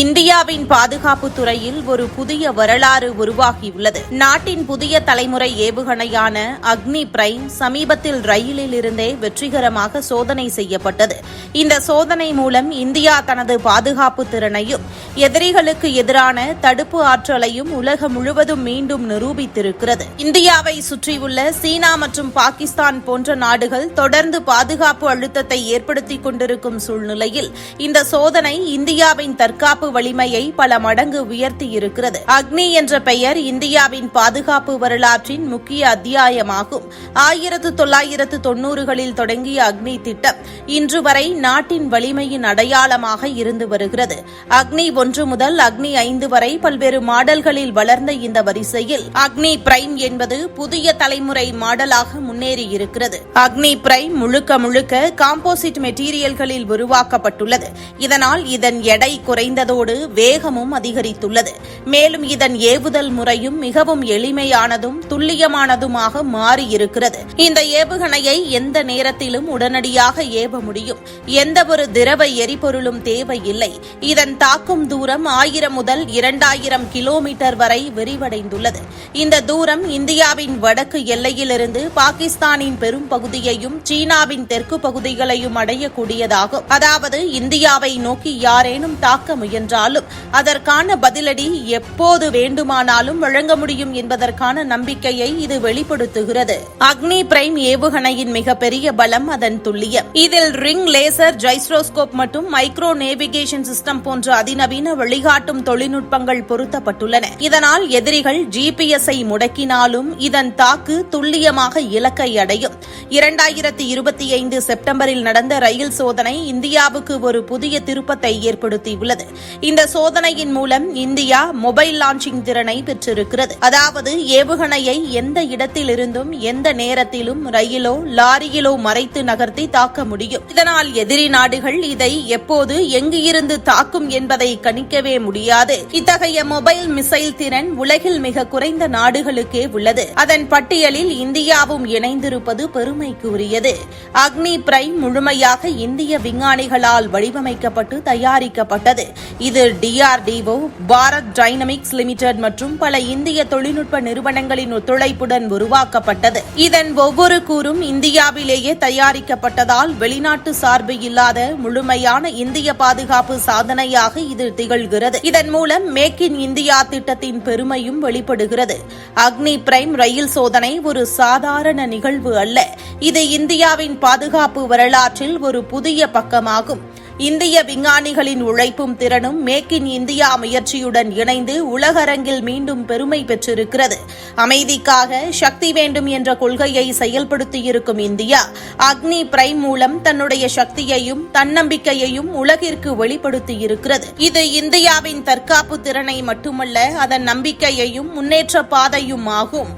இந்தியாவின் பாதுகாப்பு துறையில் ஒரு புதிய வரலாறு உருவாகியுள்ளது. நாட்டின் புதிய தலைமுறை ஏவுகணையான அக்னி பிரைம் சமீபத்தில் ரயிலில் இருந்தே வெற்றிகரமாக சோதனை செய்யப்பட்டது. இந்த சோதனை மூலம் இந்தியா தனது பாதுகாப்பு திறனையும் எதிரிகளுக்கு எதிரான தடுப்பு ஆற்றலையும் உலகம் முழுவதும் மீண்டும் நிரூபித்திருக்கிறது. இந்தியாவை சுற்றியுள்ள சீனா மற்றும் பாகிஸ்தான் போன்ற நாடுகள் தொடர்ந்து பாதுகாப்பு அழுத்தத்தை ஏற்படுத்திக் கொண்டிருக்கும் சூழ்நிலையில் இந்த சோதனை இந்தியாவின் தற்காப்பு வலிமையை பல மடங்கு உயர்த்தியிருக்கிறது. அக்னி என்ற பெயர் இந்தியாவின் பாதுகாப்பு வரலாற்றின் முக்கிய அத்தியாயமாகும். ஆயிரத்து தொள்ளாயிரத்து தொன்னூறுகளில் தொடங்கிய அக்னி திட்டம் இன்று வரை நாட்டின் வலிமையின் அடையாளமாக இருந்து வருகிறது. அக்னி ஒன்று முதல் அக்னி ஐந்து வரை பல்வேறு மாடல்களில் வளர்ந்த இந்த வரிசையில் அக்னி பிரைம் என்பது புதிய தலைமுறை மாடலாக முன்னேறியிருக்கிறது. அக்னி பிரைம் முழுக்க முழுக்க காம்போசிட் மெட்டீரியல்களில் உருவாக்கப்பட்டுள்ளது. இதனால் இதன் எடை குறைந்ததோடு வேகமும் அதிகரித்துள்ளது. மேலும் இதன் ஏவுதல் முறையும் மிகவும் எளிமையானதும் துல்லியமானதுமாக மாறியிருக்கிறது. இந்த ஏவுகணையை எந்த நேரத்திலும் உடனடியாக ஏவ முடியும். எந்த ஒரு திரவ எரிபொருளும் தேவையில்லை. இதன் தாக்கும் தூரம் ஆயிரம் முதல் இரண்டாயிரம் கிலோமீட்டர் வரை விரிவடைந்துள்ளது. இந்த தூரம் இந்தியாவின் வடக்கு எல்லையிலிருந்து பாகிஸ்தானின் பெரும் பகுதியையும் சீனாவின் தெற்கு பகுதிகளையும் அடையக்கூடியதாகும். அதாவது இந்தியாவை நோக்கி யாரேனும் தாக்க முயன்றாலும் அதற்கான பதிலடி எப்போது வேண்டுமானாலும் வழங்க முடியும் என்பதற்கான நம்பிக்கையை இது வெளிப்படுத்துகிறது. அக்னி பிரைம் ஏவுகணையின் மிகப்பெரிய பலம் அதன் துல்லியம். இதில் ரிங் லேசர் ஜைஸ்ரோஸ்கோப் மற்றும் மைக்ரோ நேவிகேஷன் சிஸ்டம் போன்ற அதிநவீன நவீன வழிகாட்டும் தொழில்நுட்பங்கள் பொருத்தப்பட்டுள்ளன. இதனால் எதிரிகள் ஜிபிஎஸ்ஐ முடக்கினாலும் இதன் தாக்கு துல்லியமாக இலக்கை அடையும். இரண்டாயிரத்தி இருபத்தி ஐந்து செப்டம்பரில் நடந்த ரயில் சோதனை இந்தியாவுக்கு ஒரு புதிய திருப்பத்தை ஏற்படுத்தியுள்ளது. இந்த சோதனையின் மூலம் இந்தியா மொபைல் லான்ச்சிங் திறனை பெற்றிருக்கிறது. அதாவது ஏவுகணையை எந்த இடத்திலிருந்தும் எந்த நேரத்திலும் ரயிலோ லாரியிலோ மறைத்து நகர்த்தி தாக்க முடியும். இதனால் எதிரி நாடுகள் இதை எப்போது எங்கு இருந்து தாக்கும் என்பதை கணிக்கவே முடியாது. இத்தகைய மொபைல் மிசைல் திறன் உலகில் மிக குறைந்த நாடுகளுக்கே உள்ளது. அதன் பட்டியலில் இந்தியாவும் இணைந்திருப்பது பெருமைக்குரியது. அக்னி பிரைம் முழுமையாக இந்திய விஞ்ஞானிகளால் வடிவமைக்கப்பட்டு தயாரிக்கப்பட்டது. இது டிஆர்டிஓ பாரத் டைனமிக்ஸ் லிமிடெட் மற்றும் பல இந்திய தொழில்நுட்ப நிறுவனங்களின் ஒத்துழைப்புடன் உருவாக்கப்பட்டது. இதன் ஒவ்வொரு கூறும் இந்தியாவிலேயே தயாரிக்கப்பட்டதால் வெளிநாட்டு சார்பு இல்லாத முழுமையான இந்திய பாதுகாப்பு சாதனையாக இது திகழ்கிறது. இதன் மூலம் மேக் இன் இந்தியா திட்டத்தின் பெருமையும் வெளிப்படுகிறது. அக்னி பிரைம் ரயில் சோதனை ஒரு சாதாரண நிகழ்வு அல்ல. இது இந்தியாவின் பாதுகாப்பு வரலாற்றில் ஒரு புதிய பக்கமாகும். இந்திய விஞ்ஞானிகளின் உழைப்பும் திறனும் மேக் இன் இந்தியா முயற்சியுடன் இணைந்து உலகரங்கில் மீண்டும் பெருமை பெற்றிருக்கிறது. அமைதிக்காக சக்தி வேண்டும் என்ற கொள்கையை செயல்படுத்தியிருக்கும் இந்தியா அக்னி பிரைம் மூலம் தன்னுடைய சக்தியையும் தன்னம்பிக்கையையும் உலகிற்கு வெளிப்படுத்தியிருக்கிறது. இது இந்தியாவின் தற்காப்பு திறனை மட்டுமல்ல அதன் நம்பிக்கையையும் முன்னேற்ற பாதையும் ஆகும்